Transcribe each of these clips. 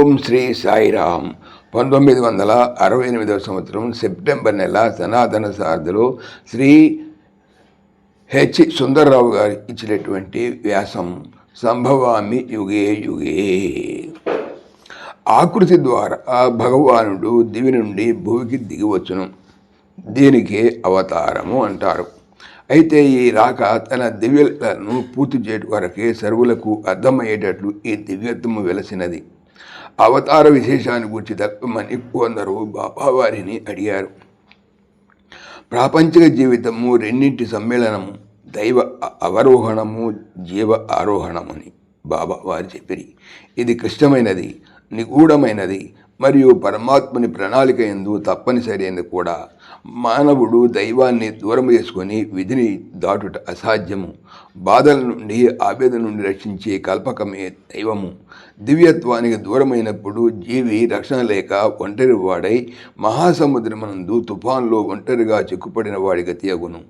ఓం శ్రీ సాయిరామ్. పంతొమ్మిది వందల అరవై ఎనిమిదవ సంవత్సరం సెప్టెంబర్ నెల సనాతన సారథిలో శ్రీ హెచ్ సుందర్రావు గారు ఇచ్చినటువంటి వ్యాసం సంభవామి యుగే యుగే. ఆకృతి ద్వారా భగవానుడు దివి నుండి భూమికి దిగివచ్చును. దీనికే అవతారము అంటారు. అయితే ఈ రాక తన దివ్యలను పూర్తి చేయడం వరకే సర్వులకు అర్థమయ్యేటట్లు ఈ దివ్యత్వము వెలసినది. అవతార విశేషాన్ని గురించి తప్పమని కొందరు బాబావారిని అడిగారు. ప్రాపంచిక జీవితము రెండింటి సమ్మేళనము దైవ అవరోహణము జీవ ఆరోహణమని బాబా వారు చెప్పిరి. ఇది క్లిష్టమైనది నిగూఢమైనది మరియు పరమాత్మని ప్రణాళిక ఎందు తప్పనిసరి అయినది కూడా మానవుడు దైవాన్ని దూరం చేసుకొని విధిని దాటుట అసాధ్యము. బాధల నుండి ఆవేదన నుండి రక్షించే కల్పకమే దైవము. దివ్యత్వానికి దూరమైనప్పుడు జీవి రక్షణ లేక ఒంటరి వాడై మహాసముద్రమనందు తుఫాన్లో ఒంటరిగా చిక్కుపడిన వాడి గతి అగును.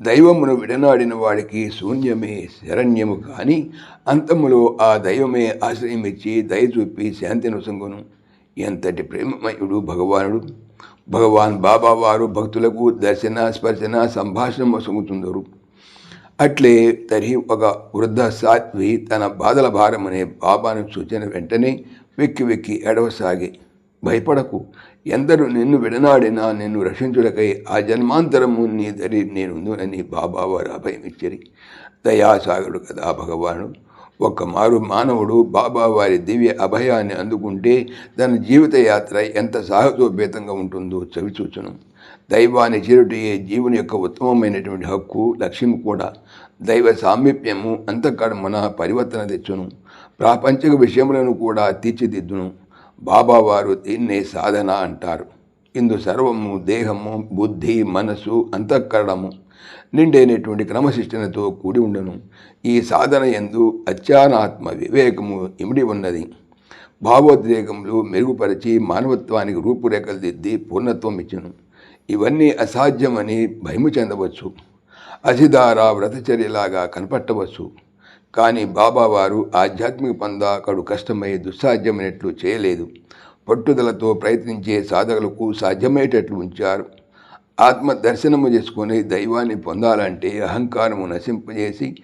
దైవమును విడనాడిన వాడికి శూన్యమే శరణ్యము కానీ అంతములో ఆ దైవమే ఆశ్రయమిచ్చి దయ చూపి శాంతి నొసంగును ఎంతటి ప్రేమమయుడు భగవానుడు? భగవాన్ బాబా వారు భక్తులకు దర్శన స్పర్శన సంభాషణ మొసగుతుందరు అట్లే తరి ఒక వృద్ధ సాత్వి తన బాధల భారం అనే బాబాను సూచన వెంటనే వెక్కి వెక్కి ఎడవసాగి భయపడకు ఎందరు నిన్ను విడనాడినా నిన్ను రక్షించుడకై ఆ జన్మాంతరము నీ దరి నేనుందునని బాబా వారు అభయమిచ్చరి. దయాసాగరుడు కదా భగవానుడు. ఒక మారు మానవుడు బాబా వారి దివ్య అభయాన్ని అందుకుంటే తన జీవిత యాత్ర ఎంత సాహసోపేతంగా ఉంటుందో చవిచూచను దైవాన్ని చేరుటయే జీవుని యొక్క ఉత్తమమైనటువంటి హక్కు లక్ష్యం కూడా. దైవ సామీప్యము అంతఃకర్మన పరివర్తన తెచ్చును. ప్రాపంచిక విషయములను కూడా తీర్చిదిద్దును. బాబావారు దీన్నే సాధన అంటారు. ఇందు సర్వము దేహము బుద్ధి మనసు అంతఃకరణము నిండైనటువంటి క్రమశిక్షణతో కూడి ఉండను. ఈ సాధన ఎందు అత్యానాత్మ వివేకము ఇమిడి ఉన్నది. భావోద్వేగములు మెరుగుపరిచి మానవత్వానికి రూపురేఖలు దిద్ది పూర్ణత్వం ఇచ్చును. ఇవన్నీ అసాధ్యమని భయము చెందవచ్చు. అసిదార వ్రతచర్యలాగా కనపట్టవచ్చు. కానీ బాబావారు ఆధ్యాత్మిక పొందాకడు కష్టమై దుస్సాధ్యమైనట్లు చేయలేదు. పట్టుదలతో ప్రయత్నించే సాధకులకు సాధ్యమయ్యేటట్లు ఉంచారు. ఆత్మ దర్శనము చేసుకొని దైవాన్ని పొందాలంటే అహంకారము నశింపజేసి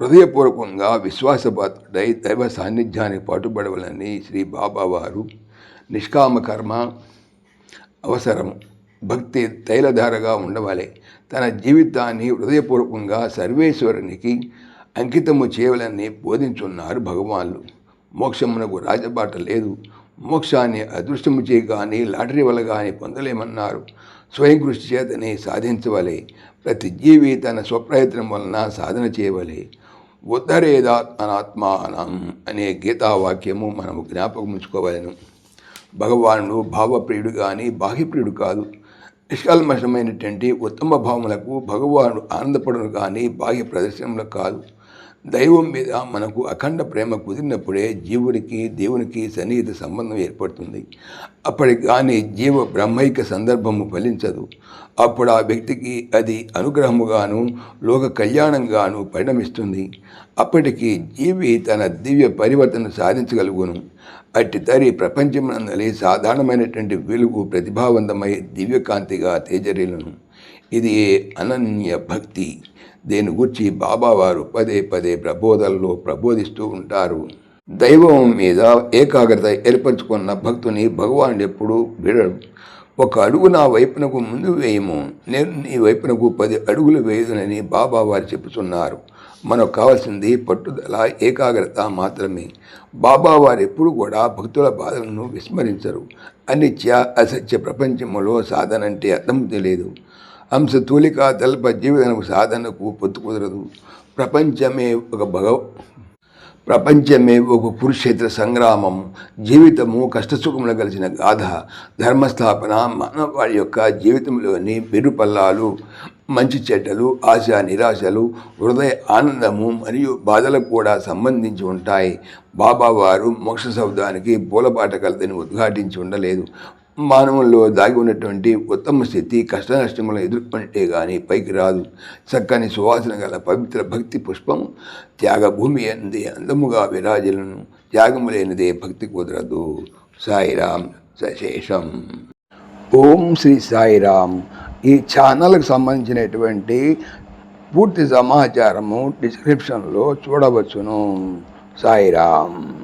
హృదయపూర్వకంగా విశ్వాసపాత్రుడై దైవ సాన్నిధ్యాన్ని పాటుపడవలని శ్రీ బాబా వారు నిష్కామ కర్మ అవసరము భక్తి తైలధారగా ఉండవాలి. తన జీవితాన్ని హృదయపూర్వకంగా సర్వేశ్వరునికి అంకితము చేయవలని బోధించున్నారు భగవాన్లు. మోక్షమునకు రాజబాట లేదు. మోక్షాన్ని అదృష్టము చేయ కానీ లాటరీ వల్ల కానీ పొందలేమన్నారు. స్వయం కృషి చేతనే సాధించవలే. ప్రతి జీవి తన స్వప్రయత్నం వలన సాధన చేయవలే. ఉద్ధరేదాత్మనాత్మానం అనే గీతావాక్యము మనము జ్ఞాపకం ఉంచుకోవాలను. భగవానుడు భావప్రియుడు కానీ బాహ్యప్రియుడు కాదు. నిష్కల్మషమైనటువంటి ఉత్తమ భావములకు భగవానుడు ఆనందపడును కానీ బాహ్య ప్రదర్శనలు కాదు. దైవం మీద మనకు అఖండ ప్రేమ కుదిరినప్పుడే జీవుడికి దేవునికి సన్నిహిత సంబంధం ఏర్పడుతుంది. అప్పటికి కానీ జీవ బ్రహ్మైక సందర్భము ఫలించదు. అప్పుడు ఆ వ్యక్తికి అది అనుగ్రహముగాను లోక కళ్యాణంగాను పరిణమిస్తుంది. అప్పటికి జీవి తన దివ్య పరివర్తన సాధించగలుగును. అట్టి తరి ప్రపంచమునందలి సాధారణమైనటువంటి వెలుగు ప్రతిభావంతమై దివ్యకాంతిగా తేజరీలను ఇది అనన్య భక్తి. దీని గురించి బాబావారు పదే పదే ప్రబోధనలో ప్రబోధిస్తూ ఉంటారు. దైవం మీద ఏకాగ్రత ఏర్పరచుకున్న భక్తుని భగవానుడు ఎప్పుడు విడడు. ఒక అడుగు నా వైపునకు ముందు వేయము నేను నీ వైపునకు పది అడుగులు వేయదునని బాబా వారు చెప్పుతున్నారు మనకు కావాల్సింది పట్టుదల ఏకాగ్రత మాత్రమే. బాబా వారు ఎప్పుడు కూడా భక్తుల బాధలను విస్మరించరు. అనిత్య అసత్య ప్రపంచంలో సాధన అంటే అర్థం తెలియదు. అంశ తూలిక తల్ప జీవితనకు సాధనకు పొత్తు కుదరదు. ప్రపంచమే ఒక భగవ ప్రపంచమే ఒక కురుక్షేత్ర సంగ్రామం. జీవితము కష్టసుఖములు కలిసిన గాథ ధర్మస్థాపన మానవాళి యొక్క జీవితంలోని పెరుపల్లాలు మంచి చెడ్డలు ఆశ నిరాశలు హృదయ ఆనందము మరియు బాధలకు కూడా సంబంధించి ఉంటాయి. బాబావారు మోక్ష శబ్దానికి పూలపాట కలదని ఉద్ఘాటించి ఉండలేదు. మానవుల్లో దాగి ఉన్నటువంటి ఉత్తమ స్థితి కష్ట నష్టములను ఎదుర్కొంటే కానీ పైకి రాదు. చక్కని సువాసన గల పవిత్ర భక్తి పుష్పం త్యాగభూమి అంది అందముగా విరాజులను త్యాగము లేనిదే భక్తి కుదరదు. సాయిరామ్ సశేషం. ఓం శ్రీ సాయిరామ్. ఈ ఛానల్కి సంబంధించినటువంటి పూర్తి సమాచారము డిస్క్రిప్షన్లో చూడవచ్చును. సాయిరామ్.